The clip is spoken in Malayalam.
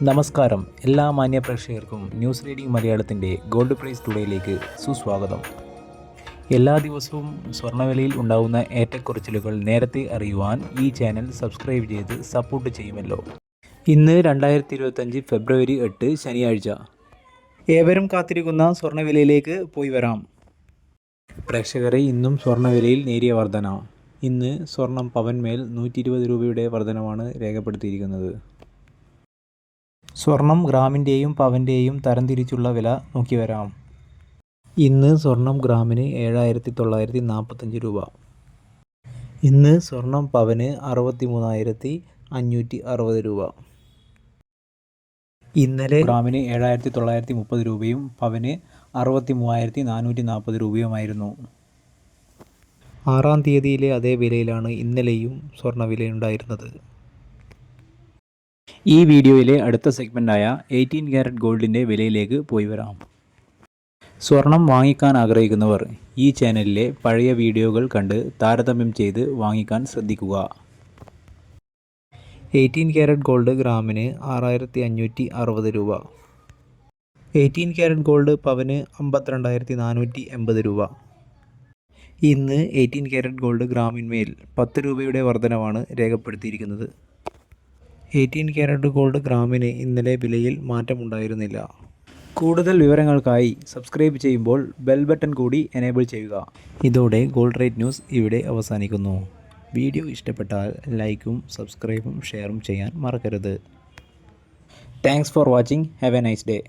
നമസ്കാരം. എല്ലാ മാന്യ പ്രേക്ഷകർക്കും ന്യൂസ് റീഡിംഗ് മലയാളത്തിന്റെ ഗോൾഡ് പ്രൈസ് ടുഡേയിലേക്ക് സുസ്വാഗതം. എല്ലാ ദിവസവും സ്വർണവിലയിൽ ഉണ്ടാകുന്ന ഏറ്റക്കുറച്ചിലുകൾ നേരത്തെ അറിയുവാൻ ഈ ചാനൽ സബ്സ്ക്രൈബ് ചെയ്ത് സപ്പോർട്ട് ചെയ്യുമല്ലോ. ഇന്ന് രണ്ടായിരത്തി ഇരുപത്തഞ്ച് ഫെബ്രുവരി എട്ട് ശനിയാഴ്ച. ഏവരും കാത്തിരിക്കുന്ന സ്വർണവിലയിലേക്ക് പോയി വരാം. പ്രേക്ഷകരെ ഇന്നും സ്വർണവിലയിൽ നേരിയ വർധന. ഇന്ന് സ്വർണം പവൻമേൽ നൂറ്റി ഇരുപത് രൂപയുടെ വർധനമാണ് രേഖപ്പെടുത്തിയിരിക്കുന്നത്. സ്വർണം ഗ്രാമിന്റെയും പവന്റെയും തരംതിരിച്ചുള്ള വില നോക്കി വരാം. ഇന്ന് സ്വർണം ഗ്രാമിന് ഏഴായിരത്തി തൊള്ളായിരത്തി നാൽപ്പത്തഞ്ച് രൂപ. ഇന്ന് സ്വർണം പവന് അറുപത്തി മൂന്നായിരത്തി അഞ്ഞൂറ്റി അറുപത് രൂപ. ഇന്നലെ ഗ്രാമിന് ഏഴായിരത്തി തൊള്ളായിരത്തി മുപ്പത് രൂപയും പവന് അറുപത്തി മൂവായിരത്തി നാനൂറ്റി നാൽപ്പത് രൂപയുമായിരുന്നു. ആറാം തീയതിയിലെ അതേ വിലയിലാണ് ഇന്നലെയും സ്വർണവിലയുണ്ടായിരുന്നത് ഈ വീഡിയോയിലെ അടുത്ത സെഗ്മെന്റായ എയ്റ്റീൻ ക്യാരറ്റ് ഗോൾഡിന്റെ വിലയിലേക്ക് പോയി വരാം. സ്വർണം വാങ്ങിക്കാൻ ആഗ്രഹിക്കുന്നവർ ഈ ചാനലിലെ പഴയ വീഡിയോകൾ കണ്ട് താരതമ്യം ചെയ്ത് വാങ്ങിക്കാൻ ശ്രദ്ധിക്കുക. എയ്റ്റീൻ ക്യാരറ്റ് ഗോൾഡ് ഗ്രാമിന് ആറായിരത്തി അഞ്ഞൂറ്റി അറുപത് രൂപ. എയ്റ്റീൻ ക്യാരറ്റ് ഗോൾഡ് പവന് അമ്പത്തിരണ്ടായിരത്തി നാനൂറ്റി എൺപത് രൂപ. ഇന്ന് എയ്റ്റീൻ ക്യാരറ്റ് ഗോൾഡ് ഗ്രാമിന്മേൽ പത്ത് രൂപയുടെ വർധനവാണ് രേഖപ്പെടുത്തിയിരിക്കുന്നത്. എയ്റ്റീൻ ക്യാരറ്റ് ഗോൾഡ് ഗ്രാമിന് ഇന്നലെ വിലയിൽ മാറ്റമുണ്ടായിരുന്നില്ല. കൂടുതൽ വിവരങ്ങൾക്കായി സബ്സ്ക്രൈബ് ചെയ്യുമ്പോൾ ബെൽ ബട്ടൺ കൂടി എനേബിൾ ചെയ്യുക. ഇതോടെ ഗോൾഡ് റേറ്റ് ന്യൂസ് ഇവിടെ അവസാനിക്കുന്നു. വീഡിയോ ഇഷ്ടപ്പെട്ടാൽ ലൈക്കും സബ്സ്ക്രൈബും ഷെയറും ചെയ്യാൻ മറക്കരുത്. Thanks for watching. Have a nice day.